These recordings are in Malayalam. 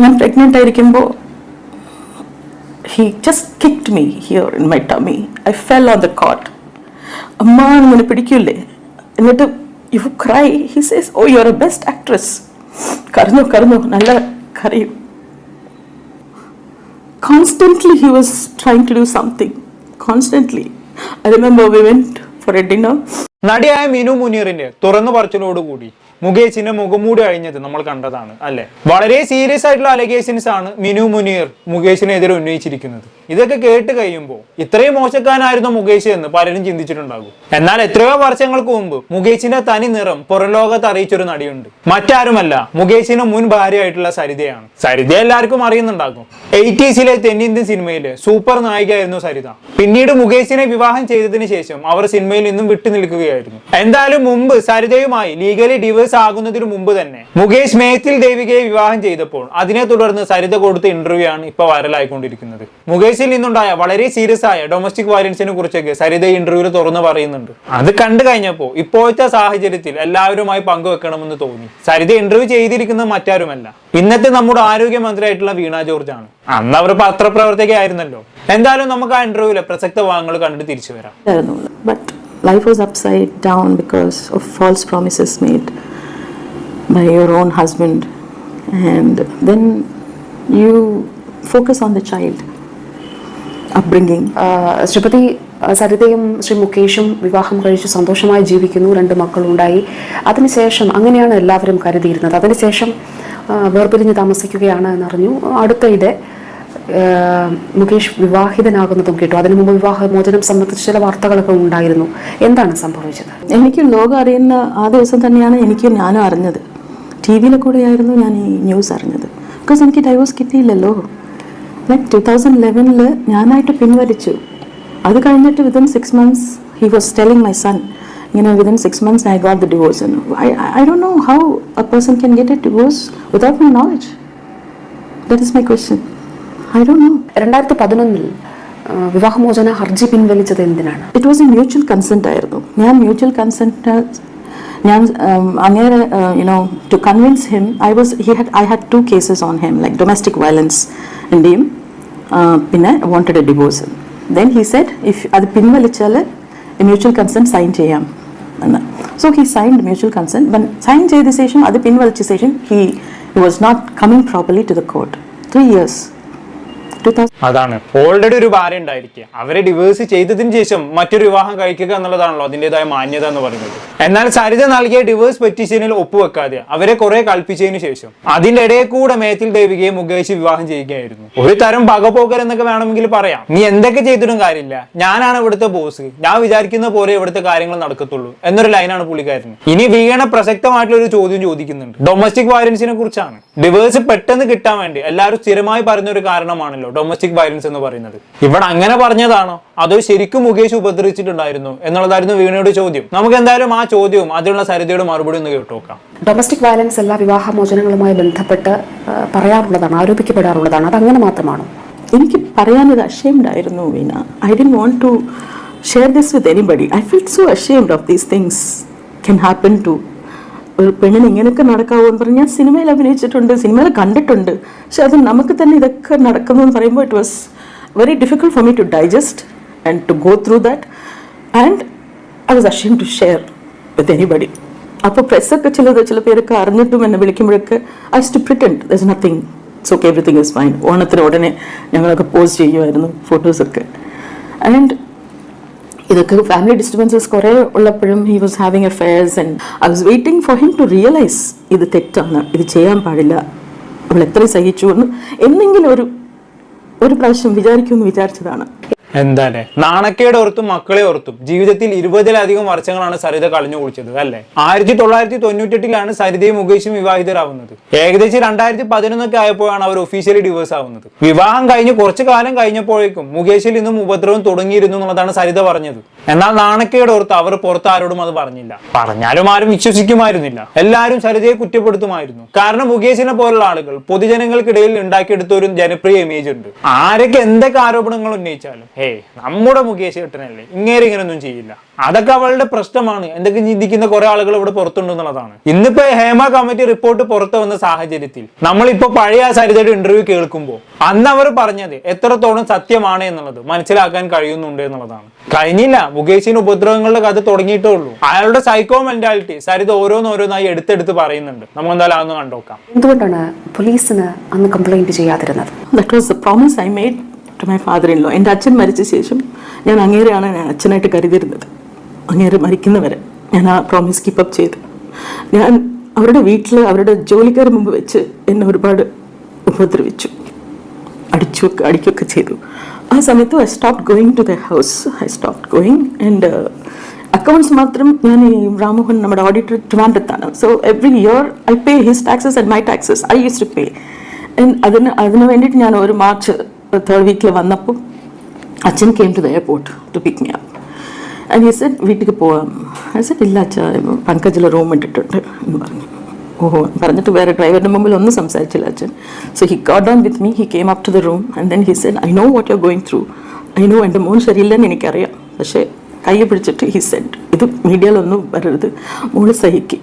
ഞാൻ പ്രഗ്നന്റ് ആയിരിക്കുമ്പോൾ he just kicked me here in my tummy I fell on the cot അമ്മ ഇങ്ങനെ പിടിക്കില്ലേ? എന്നിട്ട് you cry he says oh you are a best actress കരഞ്ഞു കരഞ്ഞു നല്ല കരയും. Constantly he was trying to do something constantly I remember we went for a dinner. നടിയായ മിനു മുനീറിന്റെ തുറന്നു പറച്ചിലോടുകൂടി. മുകേഷിന്റെ മുഖംമൂടി അഴിഞ്ഞത് നമ്മൾ കണ്ടതാണ് അല്ലെ? വളരെ സീരിയസ് ആയിട്ടുള്ള അലഗേഷൻസ് ആണ് മിനു മുനീർ മുകേഷിനെതിരെ ഉന്നയിച്ചിരിക്കുന്നത്. ഇതൊക്കെ കേട്ട് കഴിയുമ്പോൾ ഇത്രയും മോശക്കാരനായിരുന്നു മുകേഷ് എന്ന് പലരും ചിന്തിച്ചിട്ടുണ്ടാകും. എന്നാൽ എത്രയോ വർഷങ്ങൾക്ക് മുമ്പ് മുകേഷിന്റെ തനി നിറം പുറം ലോകത്ത് അറിയിച്ചൊരു നടിയുണ്ട്. മറ്റാരുമല്ല മുകേഷിന്റെ മുൻ ഭാര്യയായിട്ടുള്ള സരിതയാണ്. സരിത എല്ലാവർക്കും അറിയുന്നുണ്ടാകും. എയ്റ്റീസിലെ തെന്നിന്ത്യൻ സിനിമയിലെ സൂപ്പർ നായികയായിരുന്നു സരിത. പിന്നീട് മുകേഷിനെ വിവാഹം ചെയ്തതിന് ശേഷം അവർ സിനിമയിൽ നിന്നും വിട്ടു നിൽക്കുകയായിരുന്നു എന്തായാലും മുമ്പ് സരിതയുമായി ലീഗലി ഡിവേഴ്സ് ആകുന്നതിന് മുമ്പ് തന്നെ. മുകേഷ് മേത്തിൽ ദേവികയെ വിവാഹം ചെയ്തപ്പോൾ അതിനെ തുടർന്ന് സരിത കൊടുത്ത ഇന്റർവ്യൂ ആണ് ഇപ്പൊ വൈറലായിക്കൊണ്ടിരിക്കുന്നത് മുകേഷിൽ നിന്നുണ്ടായ വളരെ സീരിയസ് ആയ ഡൊമസ്റ്റിക് വയലൻസിനെ കുറിച്ചൊക്കെ സരിത ഇന്റർവ്യൂവിൽ തുറന്നു പറയുന്നുണ്ട്. അത് കണ്ടു കഴിഞ്ഞപ്പോൾ ഇപ്പോഴത്തെ സാഹചര്യത്തിൽ എല്ലാവരുമായി പങ്കുവെക്കണമെന്ന് തോന്നി. സരിത ഇന്റർവ്യൂ ചെയ്തിരിക്കുന്ന മറ്റാരുമല്ല. ഇന്നത്തെ നമ്മുടെ ആരോഗ്യമന്ത്രിയായിട്ടുള്ള വീണ ജോർജ് ആണ്. അന്ന് അവർ പത്രപ്രവർത്തകയായിരുന്നല്ലോ എന്തായാലും നമുക്ക് ആ ഇന്റർവ്യൂവിലെ പ്രസക്ത ഭാഗങ്ങൾ കണ്ട് തിരിച്ചു വരാം. Life was upside down because of false promises made. By your own husband and then you focus on the child upbringing. Uh, Sripathi സരിതയും Shri മുകേഷും വിവാഹം കഴിച്ച് സന്തോഷമായി ജീവിക്കുന്നു രണ്ട് മക്കളുണ്ടായി. അതിനുശേഷം അങ്ങനെയാണ് എല്ലാവരും കരുതിയിരുന്നത്. അതിനുശേഷം വേർപിരിഞ്ഞ് താമസിക്കുകയാണ് എന്നറിഞ്ഞു. അടുത്തയിടെ മുകേഷ് വിവാഹിതനാകുന്നതും കേട്ടു. അതിനു മുമ്പ് വിവാഹമോചനം സംബന്ധിച്ച് ചില വാർത്തകളൊക്കെ ഉണ്ടായിരുന്നു. എന്താണ് സംഭവിച്ചത്? എനിക്ക് ലോകം അറിയുന്ന ആ ദിവസം തന്നെയാണ് എനിക്ക് ഞാനും അറിഞ്ഞത്. ടി വിയിലെ കൂടെയായിരുന്നു ഞാൻ ഈ ന്യൂസ് അറിഞ്ഞത്. ബിക്കോസ് എനിക്ക് ഡൈവോഴ്സ് കിട്ടിയില്ലല്ലോ. ലൈക്ക് ടു തൗസൻഡ് ലെവനിൽ ഞാനായിട്ട് പിൻവലിച്ചു. അത് കഴിഞ്ഞിട്ട് within six months he was telling my son ഇങ്ങനെ within six months I got the divorce I I don't know how a person can get a divorce without my knowledge that is my question I don't know രണ്ടായിരത്തി പതിനൊന്നിൽ വിവാഹമോചന ഹർജി പിൻവലിച്ചത് എന്തിനാണ്? It was a mutual consent ആയിരുന്നു. ഞാൻ മ്യൂച്വൽ കൺസെന്റ് ഞാൻ um, അങ്ങേരെ you know to convince him I was he had I had to cases on him like domestic violence എന്റെയും പിന്നെ wanted a divorce then he said if അത് പിൻവലിച്ചാൽ മ്യൂച്വൽ കൺസെന്റ് സൈൻ ചെയ്യാം. എന്ന്. So he signed mutual consent വൻ സൈൻ ചെയ്ത ശേഷം അത് പിൻവലിച്ച ശേഷം he was not coming properly to the court three years two thousand അതാണ്. ഓൾറെഡി ഒരു ഭാര്യ ഉണ്ടായിരിക്കുക അവരെ ഡിവേഴ്സ് ചെയ്തതിന് ശേഷം മറ്റൊരു വിവാഹം കഴിക്കുക എന്നുള്ളതാണല്ലോ അതിന്റെതായ മാന്യത എന്ന് പറയുന്നത്. എന്നാൽ സരിത നൽകിയ ഡിവേഴ്സ് പെറ്റീഷനിൽ ഒപ്പുവെക്കാതെ അവരെ കുറെ കൽപ്പിച്ചതിന് ശേഷം അതിന്റെ ഇടയിൽ കൂടെ മേത്തിൽ ദേവികയെ മുകേഷ് വിവാഹം ചെയ്യുകയായിരുന്നു. ഒരു തരം പകപോകൽ എന്നൊക്കെ വേണമെങ്കിൽ പറയാം. നീ എന്തൊക്കെ ചെയ്തിട്ടും കാര്യമില്ല. ഞാനാണ് ഇവിടുത്തെ ബോസ് ഞാൻ വിചാരിക്കുന്ന പോലെ ഇവിടുത്തെ കാര്യങ്ങൾ നടക്കത്തുള്ളൂ എന്നൊരു ലൈനാണ് പുള്ളിക്കാരന്. ഇനി വീണ പ്രസക്തമായിട്ടുള്ള ഒരു ചോദ്യം ചോദിക്കുന്നുണ്ട്. ഡൊമസ്റ്റിക് വയലൻസിനെ കുറിച്ചാണ്. ഡിവേഴ്സ് പെട്ടെന്ന് കിട്ടാൻ വേണ്ടി എല്ലാവരും സ്ഥിരമായി പറഞ്ഞ ഒരു കാരണമാണല്ലോ ഡൊമസ്റ്റിക് വയലൻസ് എന്ന് പറയുന്നത്. ഇവിടെ അങ്ങനെ പറഞ്ഞതാണോ? അതോ ശരിക്കും മുകേഷ് ഉപദ്രവിച്ചിട്ടുണ്ടായിരുന്നു? എന്നുള്ളതായിരുന്നു വീണയുടെ ചോദ്യം. നമുക്ക് എന്തായാലും ആ ചോദ്യവും അതിനുള്ള സരിതയുടെ മറുപടി ഒന്ന് കേട്ടു നോക്കാം ഡൊമസ്റ്റിക് വയലൻസ് എല്ലാ വിവാഹമോചനങ്ങളുമായി ബന്ധപ്പെട്ട് പറയാറുള്ളതാണ് ആരോപിക്കപ്പെടാറുള്ളതാണ്. അത് അങ്ങനെ മാത്രമാണോ? എനിക്ക് പറയാനൊരു അഷേംഡായിരുന്നു Veena. I D want to share this with anybody I feel so ashamed of these things can happen to ഒരു പെണ്ണിന് ഇങ്ങനെയൊക്കെ നടക്കാവോ എന്ന് പറഞ്ഞാൽ സിനിമയിൽ അഭിനയിച്ചിട്ടുണ്ട് സിനിമയിൽ കണ്ടിട്ടുണ്ട്. പക്ഷെ അത് നമുക്ക് തന്നെ ഇതൊക്കെ നടക്കുന്നു എന്ന് പറയുമ്പോൾ it was very difficult for me to digest and to go through that and I was ashamed to share with anybody അപ്പോൾ പ്രസ്സൊക്കെ ചിലത് ചില പേരൊക്കെ അറിഞ്ഞിട്ടും എന്നെ വിളിക്കുമ്പോഴൊക്കെ I to pretend that's nothing it's okay everything is fine ഓണത്തിന് ഉടനെ ഞങ്ങളൊക്കെ പോസ്റ്റ് ചെയ്യുമായിരുന്നു ഫോട്ടോസൊക്കെ ആൻഡ് ഇതൊക്കെ ഫാമിലി ഡിസ്റ്റർബൻസസ് കുറേ ഉള്ളപ്പോഴും he was having affairs and I was waiting for him to realise ഇത് തെറ്റാണ് ഇത് ചെയ്യാൻ പാടില്ല. അവൾ എത്ര സഹിച്ചു എന്ന് എന്നെങ്കിലും ഒരു ഒരു പ്രാവശ്യം വിചാരിക്കുമെന്ന് വിചാരിച്ചതാണ്. എന്താല്ലേ നാണക്കേട് ഓർത്തും മക്കളെ ഓർത്തും. ജീവിതത്തിൽ ഇരുപതിലധികം വർഷങ്ങളാണ് സരിത കളഞ്ഞു കുളിച്ചത് അല്ലെ? ആയിരത്തി തൊള്ളായിരത്തി തൊണ്ണൂറ്റെട്ടിലാണ് സരിതയും മുകേഷും വിവാഹിതരാവുന്നത്. ഏകദേശം രണ്ടായിരത്തി പതിനൊന്നൊക്കെ ആയപ്പോഴാണ് അവർ ഒഫീഷ്യലി ഡിവേഴ്സ് ആവുന്നത്. വിവാഹം കഴിഞ്ഞ് കുറച്ചു കാലം കഴിഞ്ഞപ്പോഴേക്കും മുകേഷിൽ നിന്നും ഉപദ്രവം തുടങ്ങിയിരുന്നു എന്നുള്ളതാണ് സരിത പറഞ്ഞത്. എന്നാൽ നാണക്കേട് ഓർത്ത് അവർ പുറത്ത് ആരോടും അത് പറഞ്ഞില്ല. പറഞ്ഞാലും ആരും വിശ്വസിക്കുമായിരുന്നില്ല. എല്ലാവരും സരിതയെ കുറ്റപ്പെടുത്തുമായിരുന്നു. കാരണം മുകേഷിനെ പോലുള്ള ആളുകൾ പൊതുജനങ്ങൾക്കിടയിൽ ഉണ്ടാക്കിയെടുത്ത ഒരു ജനപ്രിയ ഇമേജ് ഉണ്ട്. ആരൊക്കെ എന്തൊക്കെ ആരോപണങ്ങൾ ഉന്നയിച്ചാലും ഏ നമ്മുടെ മുകേഷ് ഏട്ടനല്ലേ? ഇങ്ങേരെ ഇങ്ങനെയൊന്നും ചെയ്യില്ല. അതൊക്കെ അവളുടെ പ്രശ്നമാണ്. എന്തൊക്കെ ചിന്തിക്കുന്ന കുറെ ആളുകൾ ഇവിടെ പുറത്തുണ്ടെന്നുള്ളതാണ് ഇന്നിപ്പോ ഹേമ കമ്മിറ്റി റിപ്പോർട്ട് പുറത്തു വന്ന സാഹചര്യത്തിൽ നമ്മളിപ്പോ പഴയ ആ സരിതയുടെ ഇന്റർവ്യൂ കേൾക്കുമ്പോൾ അന്ന് അവർ പറഞ്ഞത് എത്രത്തോളം സത്യമാണ് എന്നുള്ളത് മനസ്സിലാക്കാൻ കഴിയുന്നുണ്ട് എന്നുള്ളതാണ്. കഴിഞ്ഞില്ല മുകേഷിന് ഉപദ്രവങ്ങളുടെ കഥ തുടങ്ങിയിട്ടേ ഉള്ളൂ. അയാളുടെ സൈക്കോ മെന്റാലിറ്റി സരിത ഓരോന്നോരോന്നായി എടുത്തെടുത്ത് പറയുന്നുണ്ട്. നമുക്ക് എന്തായാലും അതൊന്ന് കണ്ടോക്കാം. എന്തുകൊണ്ടാണ് പോലീസിന് അന്ന് complaint ചെയ്യാതിരുന്നത്? That was the promise I made to my father in law എന്റെ അച്ഛൻ മരിച്ച ശേഷം ഞാൻ അങ്ങേരെയാണ് ഞാൻ അച്ഛനായിട്ട് കരുതിയിരുന്നത്. അങ്ങേര് മരിക്കുന്നവരെ ഞാൻ ആ പ്രോമിസ് കീപ്പപ്പ് ചെയ്തു. ഞാൻ അവരുടെ വീട്ടിൽ അവരുടെ ജോലിക്കാർ മുമ്പ് വെച്ച് എന്നെ ഒരുപാട് ഉപദ്രവിച്ചു. അടിച്ചു അടിക്കുകയൊക്കെ ചെയ്തു. ആ സമയത്ത് I stop going to the house I stop going and accounts മാത്രം ഞാൻ ഈ രാമോഹൻ നമ്മുടെ auditor ട്രിവാൻഡത്താണ്. So every year I pay his taxes and my taxes I use to pay അതിന് അതിന് വേണ്ടിയിട്ട് ഞാൻ ഒരു മാർച്ച് തേർഡ് വീക്കിൽ വന്നപ്പോൾ അച്ഛൻ came to the airport to pick me up and he said വീട്ടിലേക്ക് പോവാം. സെറ്റ് ഇല്ല അച്ഛ പങ്കജിൽ റൂം ഇട്ടിട്ടുണ്ട്. എന്ന് പറഞ്ഞു. ഓഹോ പറഞ്ഞിട്ട് വേറെ ഡ്രൈവറിന്റെ മുമ്പിൽ ഒന്നും സംസാരിച്ചില്ല അച്ഛൻ. So he got down with me he came up to the room and then he said I know what you going through I know എന്റെ മോൻ ശരിയില്ലെന്ന് എനിക്കറിയാം. പക്ഷേ കൈ പിടിച്ചിട്ട് ഹി സെഡ് ഇത് മീഡിയയിലൊന്നും വരരുത്. മോൾ സഹിക്കും.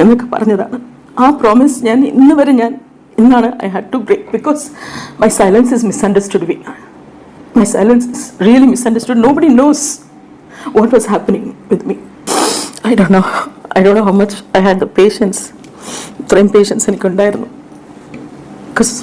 എന്നൊക്കെ പറഞ്ഞതാണ്. ആ പ്രോമിസ് ഞാൻ ഇന്ന് വരെ ഞാൻ ഇന്നാണ് I had to break because my silence is misunderstood we my silence is really misunderstood nobody knows what was happening with me I do know I do know how much I had the patience ഇത്രയും പേഷ്യൻസ് എനിക്കുണ്ടായിരുന്നു because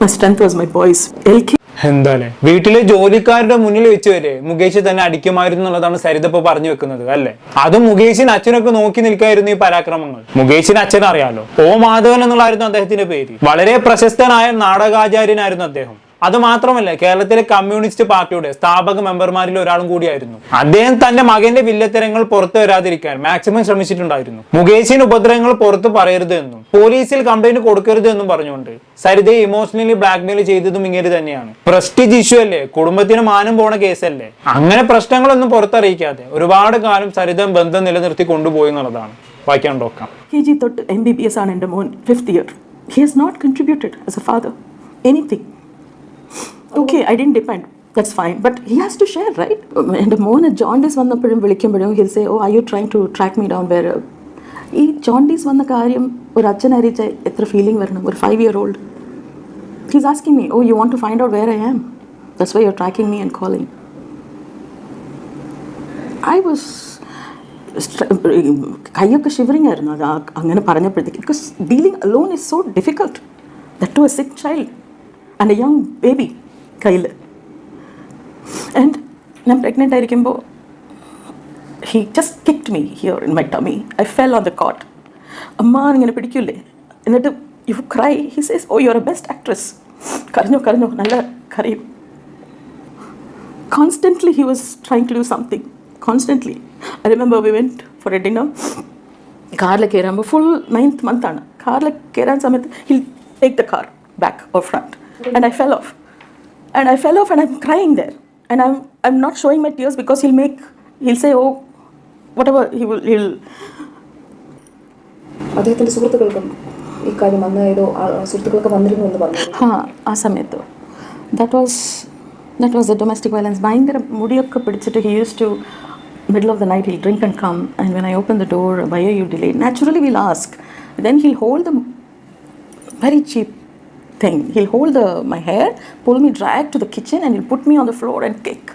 my strength was my boys L കെ എന്താല്ലേ വീട്ടിലെ ജോലിക്കാരുടെ മുന്നിൽ വെച്ച് വരെ മുകേഷ് തന്നെ അടിക്കുമായിരുന്നു എന്നുള്ളതാണ് സരിത ഇപ്പൊ പറഞ്ഞു വെക്കുന്നത് അല്ലെ? അത് മുകേഷിന് അച്ഛനൊക്കെ നോക്കി നിൽക്കായിരുന്നു ഈ പരാക്രമങ്ങൾ. മുകേഷിന് അച്ഛൻ അറിയാലോ ഓ മാധവൻ എന്നുള്ളായിരുന്നു അദ്ദേഹത്തിന്റെ പേര്. വളരെ പ്രശസ്തനായ നാടകാചാര്യനായിരുന്നു അദ്ദേഹം. അത് മാത്രമല്ല കേരളത്തിലെ കമ്മ്യൂണിസ്റ്റ് പാർട്ടിയുടെ സ്ഥാപക മെമ്പർമാരിൽ ഒരാളും കൂടിയായിരുന്നു. അദ്ദേഹം തന്റെ മകന്റെ വില്ലത്തരങ്ങൾ പുറത്തു വരാതിരിക്കാൻ മാക്സിമം ശ്രമിച്ചിട്ടുണ്ടായിരുന്നു. മുകേഷിന് ഉപദ്രവങ്ങൾ പുറത്തു പറയരുത് എന്നും പോലീസിൽ കംപ്ലൈന്റ് കൊടുക്കരുത് എന്നും പറഞ്ഞുകൊണ്ട് സരിതയെ ഇമോഷണലി ബ്ലാക്ക്മെയിൽ ചെയ്തതും ഇങ്ങനെ തന്നെയാണ്. പ്രസ്റ്റീജ് ഇഷ്യൂ അല്ലേ? കുടുംബത്തിന് മാനം പോണ കേസല്ലേ? അങ്ങനെ പ്രശ്നങ്ങളൊന്നും പുറത്തറിയിക്കാതെ ഒരുപാട് കാലം സരിത ബന്ധം നിലനിർത്തി കൊണ്ടുപോയി എന്നുള്ളതാണ്. വായിക്കാൻ നോക്കാം. തൊട്ട് എം ബി ബി എസ് ആണ് എന്റെ മോൻ fifth year he has not contributed as a father anything okay I didn't depend that's fine but he has to share right എന്റെ മോന് ജോണ്ടീസ് വന്നപ്പോഴും വിളിക്കുമ്പോഴും he'll say oh I you try to track me down where ഈ ജോണ്ടീസ് വന്ന കാര്യം ഒരു അച്ഛൻ അറിയിച്ച എത്ര ഫീലിംഗ് വരണം. ഒരു five year old he's asking me oh you want to find out where I am that's why you tracking me and calling I was കൈയൊക്കെ ഷിവറിങ് ആയിരുന്നു അത് അങ്ങനെ പറഞ്ഞപ്പോഴത്തേക്ക് because dealing alone is so difficult that to a sick child and a young baby കയ്യിൽ ആൻഡ് ഞാൻ പ്രഗ്നന്റ് ആയിരിക്കുമ്പോൾ he just kicked me here in my tummy I fell on the cot അമ്മ ഇങ്ങനെ പിടിക്കൂലേ എന്നിട്ട് you cry he says oh you are a best actress കരഞ്ഞോ കരഞ്ഞോ നല്ല കരയും. Constantly he was trying to do something. Constantly. I remember we went for a dinner. കാറിൽ കയറുമ്പോൾ ഫുൾ നയൻത്ത് മന്ത് ആണ്. കാറിൽ കയറാൻ സമയത്ത് he'll take the car back or front and I fell off and I fell off and I am crying there and I I am not showing my tears because he'll make he'll say oh what ever he will he'll അദ്ദേഹത്തിന്റെ സുഹൃത്തുക്കൾക്കും ഇക്കാര്യം അന്ന് ഏതോ സുഹൃത്തുക്കളൊക്കെ വന്നിരുന്നു എന്ന് പറഞ്ഞു ഹാ ആ സമയത്ത് that was that was the domestic violence ഭയങ്കര മുടിയൊക്കെ പിടിച്ചിട്ട് he use to middle of the night he'll drink and come and when I open the door why are you delay naturally will ask then he'll hold the very cheap thing. He'll hold the, my hair, pull me drag to the kitchen, and he'll put me on the floor and kick.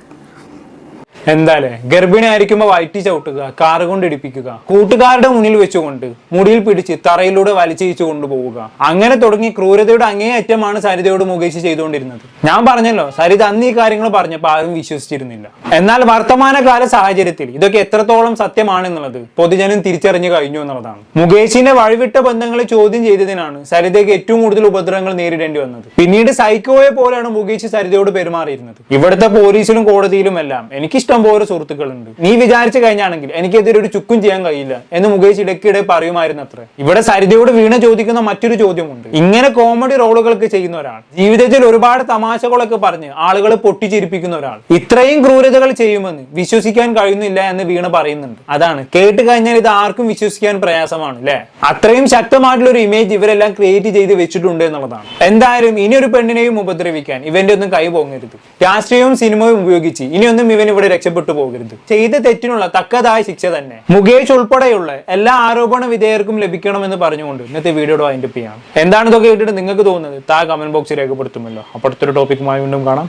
എന്താലേ ഗർഭിണി ആയിരിക്കുമ്പോൾ വയറ്റി ചവിട്ടുക കാറ് കൊണ്ട് ഇടിപ്പിക്കുക കൂട്ടുകാരുടെ മുന്നിൽ വെച്ചുകൊണ്ട് മുടിയിൽ പിടിച്ച് തറയിലൂടെ വലിച്ചു കൊണ്ടുപോവുക. അങ്ങനെ തുടങ്ങി ക്രൂരതയുടെ അങ്ങേയറ്റമാണ് സരിതയോട് മുകേഷ് ചെയ്തുകൊണ്ടിരുന്നത്. ഞാൻ പറഞ്ഞല്ലോ സരിത അന്ന് ഈ കാര്യങ്ങൾ പറഞ്ഞപ്പോൾ ആരും വിശ്വസിച്ചിരുന്നില്ല. എന്നാൽ വർത്തമാനകാല സാഹചര്യത്തിൽ ഇതൊക്കെ എത്രത്തോളം സത്യമാണെന്നുള്ളത് പൊതുജനം തിരിച്ചറിഞ്ഞു കഴിഞ്ഞു എന്നുള്ളതാണ്. മുകേഷിന്റെ വഴിവിട്ട ബന്ധങ്ങളെ ചോദ്യം ചെയ്തതിനാണ് സരിതയ്ക്ക് ഏറ്റവും കൂടുതൽ ഉപദ്രവങ്ങൾ നേരിടേണ്ടി വന്നത്. പിന്നീട് സൈക്കോയെ പോലെയാണ് മുകേഷ് സരിതയോട് പെരുമാറിയിരുന്നത്. ഇവിടുത്തെ പോലീസിലും കോടതിയിലും എല്ലാം എനിക്കിഷ്ടം ഇഷ്ടം പോലെ സുഹൃത്തുക്കളുണ്ട്. നീ വിചാരിച്ചു കഴിഞ്ഞാണെങ്കിൽ എനിക്കെതിരെ ഒരു ചുക്കും ചെയ്യാൻ കഴിയില്ല എന്ന് മുകേഷ് ഇടയ്ക്കിടെ പറയുമായിരുന്നു അത്ര ഇവിടെ സരിതയോട് വീണ ചോദിക്കുന്ന മറ്റൊരു ചോദ്യമുണ്ട്. ഇങ്ങനെ കോമഡി റോളുകൾക്ക് ചെയ്യുന്ന ഒരാൾ ജീവിതത്തിൽ ഒരുപാട് തമാശകളൊക്കെ പറഞ്ഞ് ആളുകളെ പൊട്ടിച്ചിരിപ്പിക്കുന്ന ഒരാൾ ഇത്രയും ക്രൂരതകൾ ചെയ്യുമെന്ന് വിശ്വസിക്കാൻ കഴിയുന്നില്ല എന്ന് വീണ പറയുന്നുണ്ട്. അതാണ്. കേട്ട് കഴിഞ്ഞാൽ ഇത് ആർക്കും വിശ്വസിക്കാൻ പ്രയാസമാണ് അല്ലെ? അത്രയും ശക്തമായിട്ടുള്ള ഒരു ഇമേജ് ഇവരെല്ലാം ക്രിയേറ്റ് ചെയ്ത് വെച്ചിട്ടുണ്ട് എന്നുള്ളതാണ്. എന്തായാലും ഇനി ഒരു പെണ്ണിനെയും ഉപദ്രവിക്കാൻ ഇവന്റെ ഒന്നും കൈ പോകരുത് രാഷ്ട്രീയവും സിനിമയും ഉപയോഗിച്ച് ഇനിയൊന്നും ഇവൻ ഇവിടെ രക്ഷപ്പെട്ടു പോകരുത്. ചെയ്ത തെറ്റിനുള്ള തക്കതായ ശിക്ഷ തന്നെ. മുകേഷ് ഉൾപ്പെടെയുള്ള എല്ലാ ആരോപണ വിധേയർക്കും ലഭിക്കണമെന്ന് പറഞ്ഞുകൊണ്ട് ഇന്നത്തെ വീഡിയോ വൈൻഡപ്പ് ചെയ്യാം എന്താണ് ഇതൊക്കെ കേട്ടിട്ട് നിങ്ങൾക്ക് തോന്നുന്നത്? താ കമന്റ് ബോക്സിൽ രേഖപ്പെടുത്തുമല്ലോ. അപ്പോഴത്തെ ഒരു ടോപ്പിക്കുമായി വീണ്ടും കാണാം.